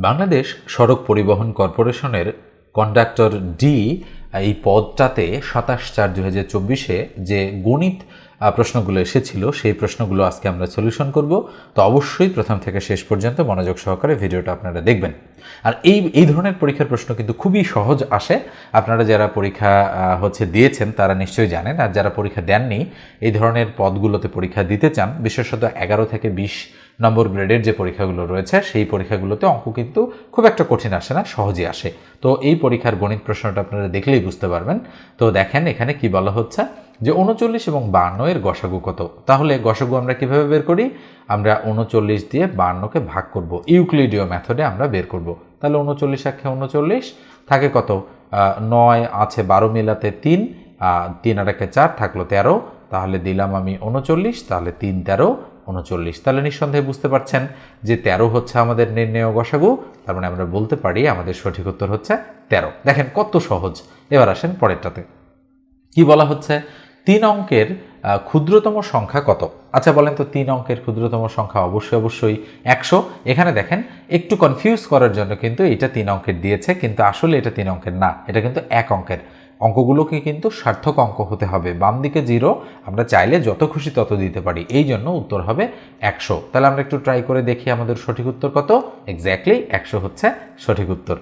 বাংলাদেশ সড়ক পরিবহন কর্পোরেশনের কন্ডাক্টর ডি এই পদটাতে সাতাশ চার দু হাজার চব্বিশে যে গণিত প্রশ্নগুলো এসেছিল, সেই প্রশ্নগুলো আজকে আমরা সলিউশন করব। তো অবশ্যই প্রথম থেকে শেষ পর্যন্ত মনোযোগ সহকারে ভিডিওটা আপনারা দেখবেন। আর এই এই ধরনের পরীক্ষার প্রশ্ন কিন্তু খুবই সহজ আসে। আপনারা যারা পরীক্ষা হচ্ছে দিয়েছেন, তারা নিশ্চয়ই জানেন। আর যারা পরীক্ষা দেননি, এই ধরনের পদগুলোতে পরীক্ষা দিতে চান, বিশেষত এগারো থেকে বিশ নম্বর গ্রেডের যে পরীক্ষাগুলো রয়েছে, সেই পরীক্ষাগুলোতে অঙ্ক কিন্তু খুব একটা কঠিন আসে না সহজে আসে। তো এই পরীক্ষার গণিত প্রশ্নটা আপনারা দেখলেই বুঝতে পারবেন। তো দেখেন এখানে কি বলা হচ্ছে যে উনচল্লিশ এবং বান্ন এর গসাগু কত? তাহলে গসাগু আমরা কীভাবে বের করি? আমরা উনচল্লিশ দিয়ে বান্নকে ভাগ করব। ইউক্লিডীয় মেথডে আমরা বের করব। তাহলে উনচল্লিশ একে উনচল্লিশ থাকে কত? নয় আছে বারো মিলাতে তিন তিন আর একে চার থাকল তেরো। তাহলে দিলাম আমি উনচল্লিশ, তাহলে তিন তেরো, উনচল্লিশ। তাহলে নিঃসন্দেহে বুঝতে পারছেন যে তেরো হচ্ছে আমাদের নির্ণয় গসাগু। তার মানে আমরা বলতে পারি আমাদের সঠিক উত্তর হচ্ছে তেরো। দেখেন কত সহজ। এবার আসেন পরেরটাতে। কি বলা হচ্ছে? তিন অঙ্কের ক্ষুদ্রতম সংখ্যা কত? আচ্ছা বলেন তো তিন অঙ্কের ক্ষুদ্রতম সংখ্যা অবশ্যই অবশ্যই একশো। এখানে দেখেন, একটু কনফিউজ করার জন্য কিন্তু এটা তিন অঙ্কের দিয়েছে, কিন্তু আসলে এটা তিন অঙ্কের না, এটা কিন্তু এক অঙ্কের। অঙ্কগুলোকে কিন্তু সার্থক অঙ্ক হতে হবে, বাম দিকে জিরো আমরা চাইলে যত খুশি তত দিতে পারি, এই জন্য উত্তর হবে একশো। তাহলে আমরা একটু ট্রাই করে দেখি আমাদের সঠিক উত্তর কত? এক্স্যাক্টলি একশো হচ্ছে সঠিক উত্তর।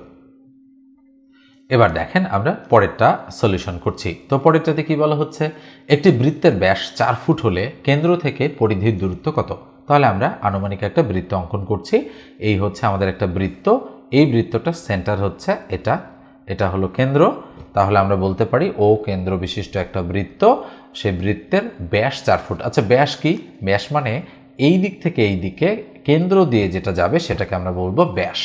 এবার দেখেন আমরা পরেরটা সলিউশন করছি। তো পরেরটাতে কি বলা হচ্ছে? একটি বৃত্তের ব্যাস চার ফুট হলে কেন্দ্র থেকে পরিধির দূরত্ব কত? তাহলে আমরা আনুমানিক একটা বৃত্ত অঙ্কন করছি। এই হচ্ছে আমাদের একটা বৃত্ত। এই বৃত্তটার সেন্টার হচ্ছে এটা। এটা হলো কেন্দ্র। তাহলে আমরা বলতে পারি ও কেন্দ্র বিশিষ্ট একটা বৃত্ত। সে বৃত্তের ব্যাস চার ফুট। আচ্ছা ব্যাস কি? ব্যাস মানে এই দিক থেকে এই দিকে কেন্দ্র দিয়ে যেটা যাবে সেটাকে আমরা বলব ব্যাস।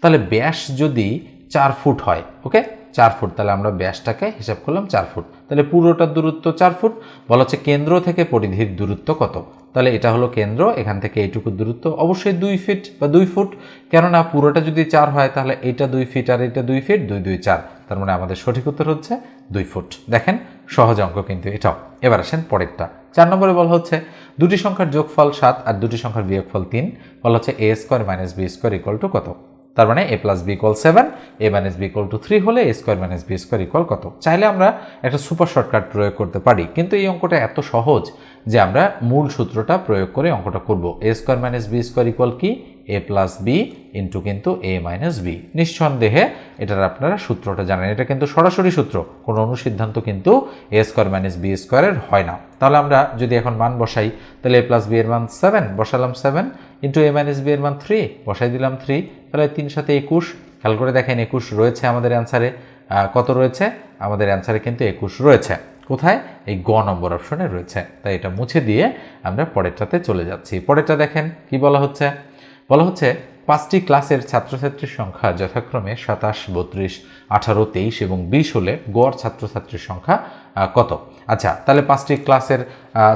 তাহলে ব্যাস যদি চার ফুট হয় ওকে চার ফুট, তাহলে আমরা ব্যাসটাকে হিসাব করলাম চার ফুট। তাহলে পুরোটার দূরত্ব চার ফুট, বলা হচ্ছে কেন্দ্র থেকে পরিধির দূরত্ব কত? তাহলে এটা হলো কেন্দ্র, এখান থেকে এইটুকু দূরত্ব, অবশ্যই দুই ফিট বা দুই ফুট, কেননা পুরোটা যদি চার হয়, তাহলে এইটা দুই ফিট আর এটা দুই ফিট দুই দুই, চার। তার মানে আমাদের সঠিক উত্তর হচ্ছে দুই ফুট। দেখেন, সহজ অঙ্ক কিন্তু এটাও। এবার আসেন পরেরটা। চার নম্বরে বলা হচ্ছে, দুটি সংখ্যার যোগফল সাত আর দুটি সংখ্যার বিয়োগফল তিন, বলা হচ্ছে A square minus B square equal to কত? তার মানে A plus B equal seven A minus B equal to three হলে A square minus B square equal কত? চাইলে আমরা একটা সুপার শর্টকাট প্রয়োগ করতে পারি, কিন্তু এই অঙ্কটা এত সহজ যে আমরা মূল সূত্রটা প্রয়োগ করে অঙ্কটা করব। A square minus B square equal কি? এ প্লাস বি ইন্টু কিন্তু এ মাইনাস বি নিঃসন্দেহে এটার আপনারা সূত্রটা জানেন, এটা কিন্তু সরাসরি সূত্র, কোনো অনুসিদ্ধান্ত কিন্তু এ স্কোয়ার মাইনাস বি স্কোয়ারের হয় না। তাহলে আমরা যদি এখন মান বসাই, তাহলে এ প্লাস বি এর মান সেভেন বসালাম seven into A minus B এর মান থ্রি বসাই দিলাম থ্রি তাহলে তিন সাথে একুশ, খেয়াল করে দেখেন একুশ রয়েছে আমাদের অ্যান্সারে কত রয়েছে? আমাদের অ্যান্সারে কিন্তু একুশ রয়েছে। কোথায়? এই গ নম্বর অপশনে রয়েছে। তাই এটা মুছে দিয়ে আমরা পরেরটাতে চলে যাচ্ছি। পরেরটা দেখেন, কি বলা হচ্ছে? বলা হচ্ছে, পাঁচটি ক্লাসের ছাত্রছাত্রীর সংখ্যা যথাক্রমে সাতাশ, বত্রিশ, আঠারো, তেইশ এবং বিশ হলে গড় ছাত্রছাত্রীর সংখ্যা কত? আচ্ছা তাহলে পাঁচটি ক্লাসের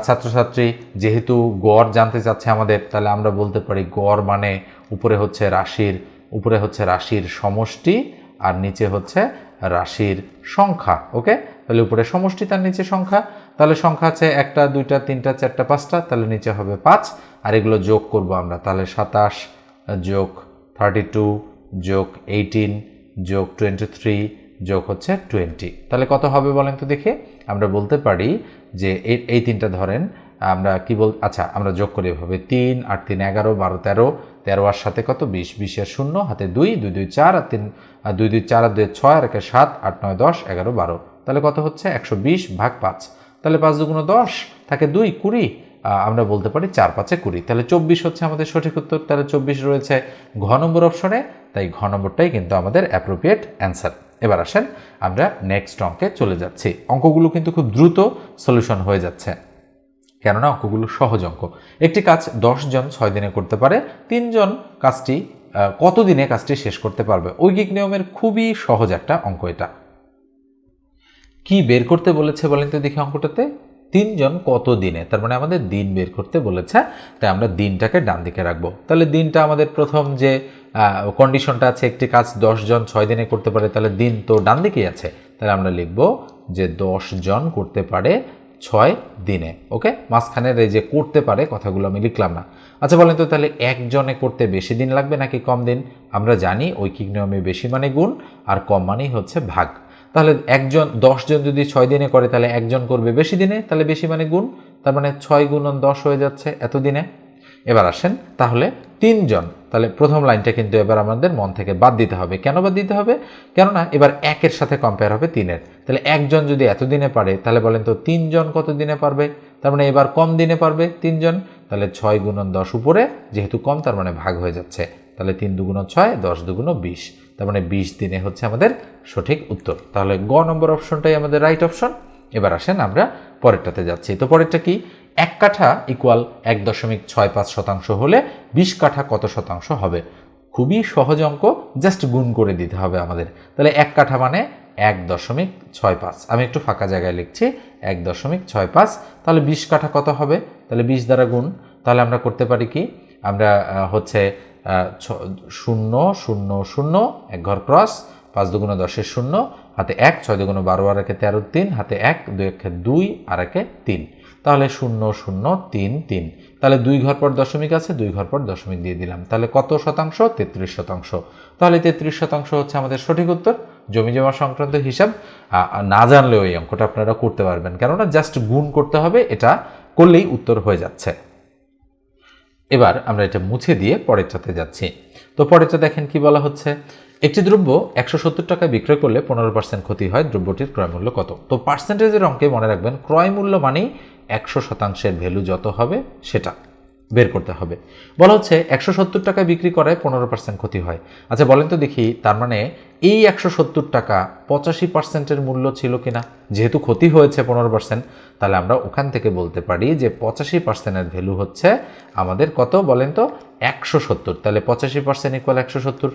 ছাত্রছাত্রী যেহেতু গড় জানতে চাচ্ছে আমাদের, তাহলে আমরা বলতে পারি গড় মানে উপরে হচ্ছে রাশির, উপরে হচ্ছে রাশির সমষ্টি আর নিচে হচ্ছে রাশির সংখ্যা, ওকে? তাহলে উপরে সমষ্টি, তার নিচে সংখ্যা। তাহলে সংখ্যা আছে একটা, দুইটা, তিনটা, চারটা, পাঁচটা, তাহলে নিচে হবে পাঁচ। আর এগুলো যোগ করব আমরা। তাহলে সাতাশ যোগ থার্টি টু যোগ এইটিন যোগ টোয়েন্টি থ্রি যোগ হচ্ছে টোয়েন্টি তাহলে কত হবে বলেন তো দেখে? আমরা বলতে পারি যে এই তিনটা ধরেন, আমরা কি বল আচ্ছা আমরা যোগ করি এভাবে। তিন, আট, তিন, এগারো, বারো, তেরো। তেরো আর সাথে কত? বিশ। বিশের শূন্য, হাতে দুই দুই দুই, চার, আর তিন দুই দুই, চার, আর দুই, ছয়, আর একে সাত, আট, নয়, দশ, এগারো, বারো। তাহলে কত হচ্ছে? একশো বিশ ভাগ পাঁচ। তাহলে পাঁচ দুগুণ দশ, থাকে দুই, কুড়ি। আমরা বলতে পারি চার পাঁচে কুড়ি। তাহলে চব্বিশ হচ্ছে আমাদের সঠিক উত্তর তাহলে চব্বিশ রয়েছে ঘ নম্বর অপশনে তাই ঘ নম্বরটাই কিন্তু আমাদের অ্যাপ্রোপ্রিয়েট অ্যান্সার এবার আসেন আমরা নেক্সট অঙ্কে চলে যাচ্ছি। অঙ্কগুলো কিন্তু খুব দ্রুত সলিউশন হয়ে যাচ্ছে। কেননা অঙ্কগুলো সহজ অঙ্ক। একটি কাজ জন ছয় দিনে করতে পারে তিনজন কাজটি আহ, কত দিনে কাজটি শেষ করতে পারবে? ঐকিক নিয়মের খুবই সহজ একটা অঙ্ক এটা। কি বের করতে বলেছে বলেন তো দেখি অঙ্কটাতে। তিনজন কত দিনে? তার মানে আমাদের দিন বের করতে বলেছে, তাই আমরা দিনটাকে ডান দিকে রাখব। তাহলে দিনটা আমাদের প্রথম যে কন্ডিশনটা আছে, একটি কাজ জন ছয় দিনে করতে পারে, তাহলে দিন তো ডান দিকেই আছে। তাহলে আমরা লিখব যে জন করতে পারে ছয় দিনে, ওকে? মাঝখানের এই যে করতে পারে কথাগুলো আমি লিখলাম না। আচ্ছা বলেন তো তাহলে একজনে করতে বেশি দিন লাগবে নাকি কম দিন? আমরা জানি ঐকিক নিয়মে বেশি মানে গুণ, আর কম মানেই হচ্ছে ভাগ। তাহলে একজন, দশজন যদি ছয় দিনে করে, তাহলে একজন করবে বেশি দিনে, তাহলে বেশি মানে গুণ। তার মানে ছয় গুণন দশ হয়ে যাচ্ছে এত দিনে। এবার আসেন, তাহলে তিনজন। তাহলে প্রথম লাইনটা কিন্তু এবার আমাদের মন থেকে বাদ দিতে হবে। কেন বাদ দিতে হবে? কেননা এবার একের সাথে কম্পেয়ার হবে তিনের। তাহলে একজন যদি এত দিনে পারে, তাহলে বলেন তো তিনজন কত দিনে পারবে? তার মানে এবার কম দিনে পারবে তিনজন। তাহলে ছয় গুণন দশ উপরে, যেহেতু কম, তার মানে ভাগ হয়ে যাচ্ছে। তাহলে তিন দুগুণ ছয়, দশ দুগুণ বিশ। তার মানে বিশ দিনে হচ্ছে আমাদের সঠিক উত্তর। তাহলে গ নম্বর অপশনটাই আমাদের রাইট অপশন এবার আসেন আমরা পরেরটাতে যাচ্ছি। তো পরেরটা কি? এক কাঠা ইকুয়াল এক দশমিক ছয় পাঁচ শতাংশ হলে বিশ কাঠা কত শতাংশ হবে? খুবই সহজ অঙ্ক জাস্ট গুণ করে দিতে হবে আমাদের। তাহলে এক কাঠা মানে এক দশমিক ছয় পাঁচ। আমি একটু ফাঁকা জায়গায় লিখছি, এক দশমিক ছয় পাঁচ। তাহলে বিশ কাঠা কত হবে? তাহলে বিশ দ্বারা গুণ। তাহলে আমরা করতে পারি কি? আমরা হচ্ছে শূন্য শূন্য শূন্য, এক ঘর ক্রস, পাঁচ দুগুণ দশের শূন্য, হাতে এক, ছয় দুগুণ বারো, আর একে তেরো, তিন, হাতে এক, দুই একে দুই, আর একে তিন। তাহলে শূন্য শূন্য, তিন তিন। তাহলে দুই ঘর পর দশমিক আছে, দুই ঘর পর দশমিক দিয়ে দিলাম। তাহলে কত শতাংশ? তেত্রিশ শতাংশ। তাহলে তেত্রিশ শতাংশ হচ্ছে আমাদের সঠিক উত্তর। জমি জমা সংক্রান্ত হিসাব না জানলেও এই অঙ্কটা আপনারা করতে পারবেন। কেননা জাস্ট গুণ করতে হবে, এটা করলেই উত্তর হয়ে যাচ্ছে। এবার আমরা এটা মুছে দিয়ে পরের চাতে যাচ্ছি। তো পরের চা দেখেন কি বলা হচ্ছে? একটি দ্রব্য একশো সত্তর টাকায় বিক্রয় করলে পনেরো পার্সেন্ট ক্ষতি হয়, দ্রব্যটির ক্রয়মূল্য কত? তো পার্সেন্টেজের অঙ্কে মনে রাখবেন, ক্রয় মূল্য মানেই একশো শতাংশের ভ্যালু যত হবে সেটা। বের করতে হবে। বলা হচ্ছে একশো সত্তর টাকায় বিক্রি করায় পনেরো পার্সেন্ট ক্ষতি হয়। আচ্ছা বলেন তো দেখি, তার মানে এই একশো সত্তর টাকা পঁচাশি পার্সেন্টের মূল্য ছিল কিনা? যেহেতু ক্ষতি হয়েছে পনেরো পার্সেন্ট তাহলে আমরা ওখান থেকে বলতে পারি যে পঁচাশি পার্সেন্টের ভ্যালু হচ্ছে আমাদের কত? বলেন তো একশো সত্তর। তাহলে পঁচাশি পার্সেন্ট ইকুয়াল একশো সত্তর।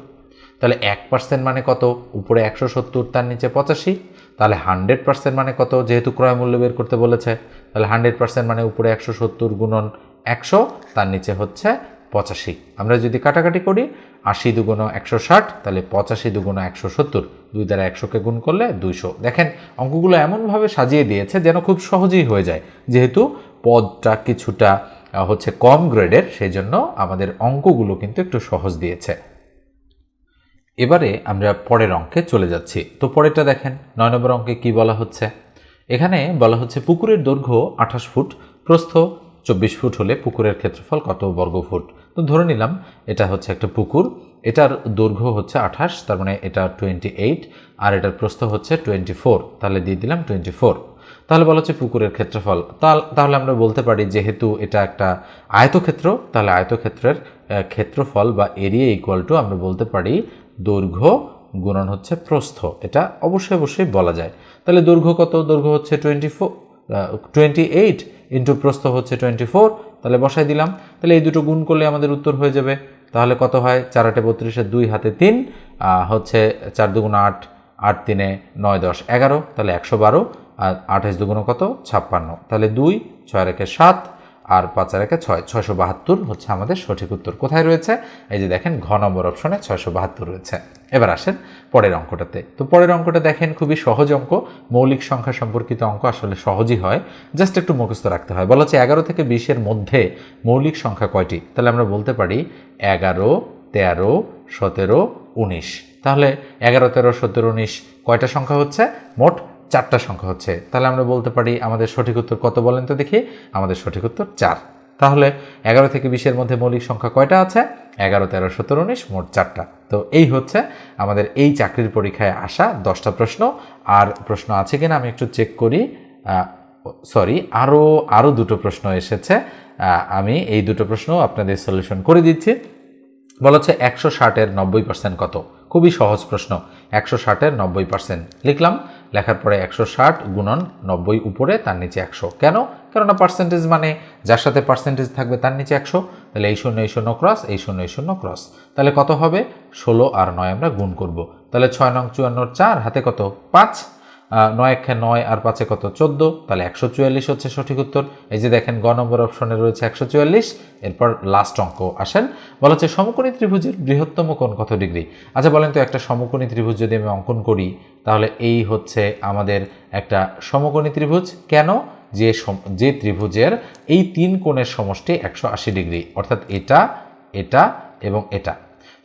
তাহলে এক পার্সেন্ট মানে কত? উপরে একশো সত্তর, তার নিচে পঁচাশি। তাহলে হান্ড্রেড পার্সেন্ট মানে কত? যেহেতু ক্রয় মূল্য বের করতে বলেছে, তাহলে হান্ড্রেড পার্সেন্ট মানে উপরে একশো সত্তর গুণন একশো, তার নিচে হচ্ছে পঁচাশি। আমরা যদি কাটাকাটি করি, আশি দুগুণ একশো ষাট, তাহলে পঁচাশি দুগুণ একশো সত্তর। দুই দ্বারা একশোকে গুণ করলে দুইশো। দেখেন, অঙ্কগুলো এমনভাবে সাজিয়ে দিয়েছে যেন খুব সহজেই হয়ে যায়। যেহেতু পদটা কিছুটা হচ্ছে কম গ্রেডের, সেই জন্য আমাদের অঙ্কগুলো কিন্তু একটু সহজ দিয়েছে। এবারে আমরা পরের অঙ্কে চলে যাচ্ছি। তো পরেরটা দেখেন, নয় নম্বর অঙ্কে কি বলা হচ্ছে? এখানে বলা হচ্ছে পুকুরের দৈর্ঘ্য আঠাশ ফুট, প্রস্থ চব্বিশ ফুট হলে পুকুরের ক্ষেত্রফল কত বর্গ ফুট তো ধরে নিলাম, এটা হচ্ছে একটা পুকুর। এটার দৈর্ঘ্য হচ্ছে আঠাশ, তার মানে এটা টোয়েন্টি এইট আর এটার প্রস্থ হচ্ছে টোয়েন্টি ফোর তাহলে দিয়ে দিলাম টোয়েন্টি ফোর তাহলে বলা হচ্ছে পুকুরের ক্ষেত্রফল। তাহলে আমরা বলতে পারি যেহেতু এটা একটা আয়তক্ষেত্র, তাহলে আয়তক্ষেত্রের ক্ষেত্রফল বা এরিয়া ইকুয়াল টু আমরা বলতে পারি দৈর্ঘ্য গুণন হচ্ছে প্রস্থ। এটা অবশ্যই অবশ্যই বলা যায়। তাহলে দৈর্ঘ্য কত? দৈর্ঘ্য হচ্ছে টোয়েন্টি টোয়েন্টি এইট ইন্টু প্রস্থ হচ্ছে টোয়েন্টি ফোর তাহলে বসাই দিলাম। তাহলে এই দুটো গুণ করলে আমাদের উত্তর হয়ে যাবে। তাহলে কত হয়? চার আটে বত্রিশের দুই হাতে তিন হচ্ছে চার দুগুণ আট আট তিনে নয় দশ এগারো, তাহলে একশো বারো, আর আঠাশ দুগুণ কত? ছাপ্পান্ন। তাহলে দুই, ছয় রেখে সাত আর পাঁচ রেখে ছয়, ছয়শো বাহাত্তর হচ্ছে আমাদের সঠিক উত্তর। কোথায় রয়েছে? এই যে দেখেন, ঘ নম্বর অপশনে ছয়শো বাহাত্তর রয়েছে। এবার আসেন পরের অঙ্কটাতে। তো পরের অঙ্কটা দেখেন, খুবই সহজ অঙ্ক। মৌলিক সংখ্যা সম্পর্কিত অঙ্ক আসলে সহজই হয়। জাস্ট একটু মুখস্থ রাখতে হয়। বলা হচ্ছে এগারো থেকে বিশের মধ্যে মৌলিক সংখ্যা কয়টি? তাহলে আমরা বলতে পারি এগারো, তেরো, সতেরো, উনিশ। তাহলে এগারো, তেরো, সতেরো, উনিশ কয়টা সংখ্যা হচ্ছে? মোট চারটা সংখ্যা হচ্ছে। তাহলে আমরা বলতে পারি আমাদের সঠিক উত্তর কত বলেন তো দেখি? আমাদের সঠিক উত্তর চার। তাহলে এগারো থেকে বিশের মধ্যে মৌলিক সংখ্যা কয়টা আছে? এগারো, তেরো, সতেরো, উনিশ, মোট চারটা। তো এই হচ্ছে আমাদের এই চাকরির পরীক্ষায় আসা দশটা প্রশ্ন। আর প্রশ্ন আছে কিনা আমি একটু চেক করি। সরি আরও আরও দুটো প্রশ্ন এসেছে। আমি এই দুটো প্রশ্ন আপনাদের সলিউশন করে দিচ্ছি। বলা হচ্ছে একশো ষাটের নব্বই পার্সেন্ট কত? খুবই সহজ প্রশ্ন। একশো ষাটের নব্বই পার্সেন্ট লিখলাম। লেখার পরে একশো ষাট গুণন নব্বই উপরে, তার নিচে একশো। কেন? কেননা পার্সেন্টেজ মানে যার সাথে পার্সেন্টেজ থাকবে তার নিচে একশো। তাহলে এই শূন্য এই শূন্য ক্রস এই শূন্য এই শূন্য ক্রস তাহলে কত হবে? ষোলো আর নয় আমরা গুণ করব। তাহলে ছয় নং চুয়ান্নর চার, হাতে কত? পাঁচ। নয় একে নয় আর পাঁচে কত? চোদ্দ। তাহলে একশো চুয়াল্লিশ হচ্ছে সঠিক উত্তর। এই যে দেখেন, গ নম্বর অপশনে রয়েছে একশো চুয়াল্লিশ। এরপর লাস্ট অঙ্ক, আসেন। বলা হচ্ছে সমকোণী ত্রিভুজের বৃহত্তম কোণ কত ডিগ্রি? আচ্ছা বলেন তো একটা সমকোণী ত্রিভুজ যদি আমি অঙ্কন করি, তাহলে এই হচ্ছে আমাদের একটা সমকোণী ত্রিভুজ। কেন? যে যে ত্রিভুজের এই তিন কোণের সমষ্টি একশো আশি ডিগ্রি। অর্থাৎ এটা এটা এবং এটা।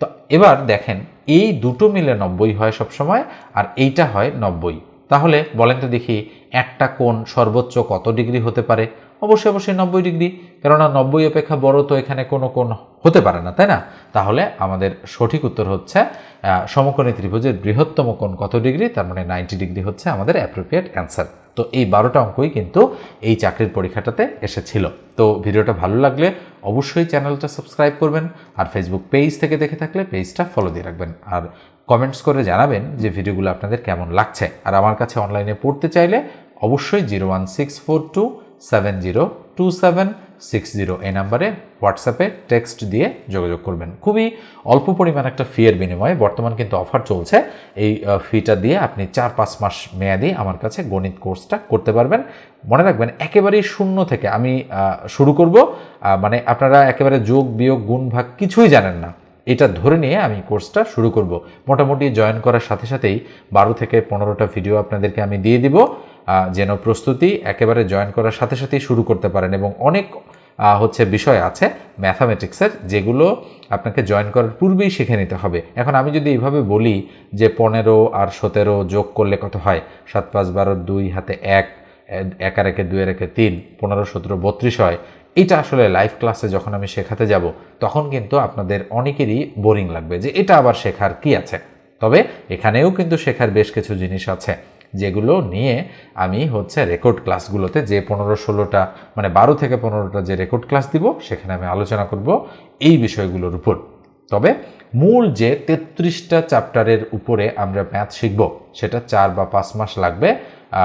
তো এবার দেখেন, এই দুটো মিলে নব্বই হয় সবসময়, আর এইটা হয় নব্বই। তাহলে বলেন তো দেখি একটা কোণ সর্বোচ্চ কত ডিগ্রি হতে পারে? অবশ্যই অবশ্যই নব্বই ডিগ্রি। কেননা নব্বই অপেক্ষা বড় তো এখানে কোনো কোণ হতে পারে না, তাই না? তাহলে আমাদের সঠিক উত্তর হচ্ছে সমকোণী ত্রিভুজের বৃহত্তম কোণ কত ডিগ্রি? তার মানে নাইনটি ডিগ্রি হচ্ছে আমাদের অ্যাপ্রোপ্রিয়েট অ্যান্সার তো এই বারোটা অঙ্কই কিন্তু এই চাকরির পরীক্ষাটাতে এসেছিল। তো ভিডিওটা ভালো লাগলে অবশ্যই চ্যানেলটা সাবস্ক্রাইব করবেন আর ফেসবুক পেজ থেকে দেখে থাকলে পেজটা ফলো দিয়ে রাখবেন। আর কমেন্টস করে জানাবেন যে ভিডিওগুলো আপনাদের কেমন লাগছে। আর আমার কাছে অনলাইনে পড়তে চাইলে অবশ্যই zero one six four two seven zero two seven six zero এই নাম্বারে হোয়াটসঅ্যাপে টেক্সট দিয়ে যোগাযোগ করবেন। খুবই অল্প পরিমাণ একটা ফিয়ের বিনিময়ে বর্তমান কিন্তু অফার চলছে। এই ফিটা দিয়ে আপনি চার পাঁচ মাস মেয়াদি আমার কাছে গণিত কোর্সটা করতে পারবেন। মনে রাখবেন, একেবারেই শূন্য থেকে আমি শুরু করব মানে আপনারা একেবারে যোগ, বিয়োগ, গুণ, ভাগ কিছুই জানেন না। এটা ধরে নিয়ে আমি কোর্সটা শুরু করব। মোটামুটি জয়েন করার সাথে সাথেই বারো থেকে পনেরোটা ভিডিও আপনাদেরকে আমি দিয়ে দিব। যেন প্রস্তুতি একেবারে জয়েন করার সাথে সাথেই শুরু করতে পারেন এবং অনেক হচ্ছে বিষয় আছে ম্যাথামেটিক্সের যেগুলো আপনাকে জয়েন করার পূর্বেই শিখে নিতে হবে। এখন আমি যদি এইভাবে বলি যে পনেরো আর সতেরো যোগ করলে কত হয়? সাত পাঁচ বারো দুই হাতে এক এক আর একে দুই আর একে তিন, পনেরো সতেরো বত্রিশ হয়। এটা আসলে লাইভ ক্লাসে যখন আমি শেখাতে যাব, তখন কিন্তু আপনাদের অনেকেরই বোরিং লাগবে যে এটা আবার শেখার কি আছে? তবে এখানেও কিন্তু শেখার বেশ কিছু জিনিস আছে। যেগুলো নিয়ে আমি হচ্ছে রেকর্ড ক্লাসগুলোতে যে পনেরো ষোলোটা মানে বারো থেকে পনেরোটা যে রেকর্ড ক্লাস দিব, সেখানে আমি আলোচনা করব এই বিষয়গুলোর উপর। তবে মূল যে তেত্রিশটা চ্যাপ্টারের উপরে আমরা ম্যাথ শিখব, সেটা চার বা পাঁচ মাস লাগবে।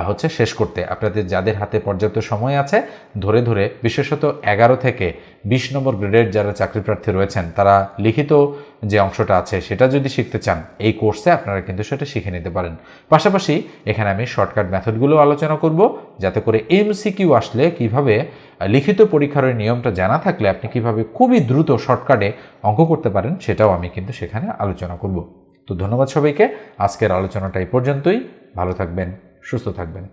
হচ্ছে শেষ করতে। আপনাদের যাদের হাতে পর্যাপ্ত সময় আছে, ধরে ধরে বিশেষত এগারো থেকে বিশ নম্বর গ্রেডের যারা চাকরি প্রার্থী রয়েছেন, তারা লিখিত যে অংশটা আছে সেটা যদি শিখতে চান, এই কোর্সে আপনারা কিন্তু সেটা শিখে নিতে পারেন। পাশাপাশি এখানে আমি শর্টকাট মেথডগুলো আলোচনা করব, যাতে করে এমসিকিউ আসলে কীভাবে লিখিত পরীক্ষার নিয়মটা জানা থাকলে আপনি কীভাবে খুবই দ্রুত শর্টকাটে অঙ্ক করতে পারেন, সেটাও আমি কিন্তু সেখানে আলোচনা করব। তো ধন্যবাদ সবাইকে, আজকের আলোচনাটা এই পর্যন্তই। ভালো থাকবেন। সুস্থ থাকবেন।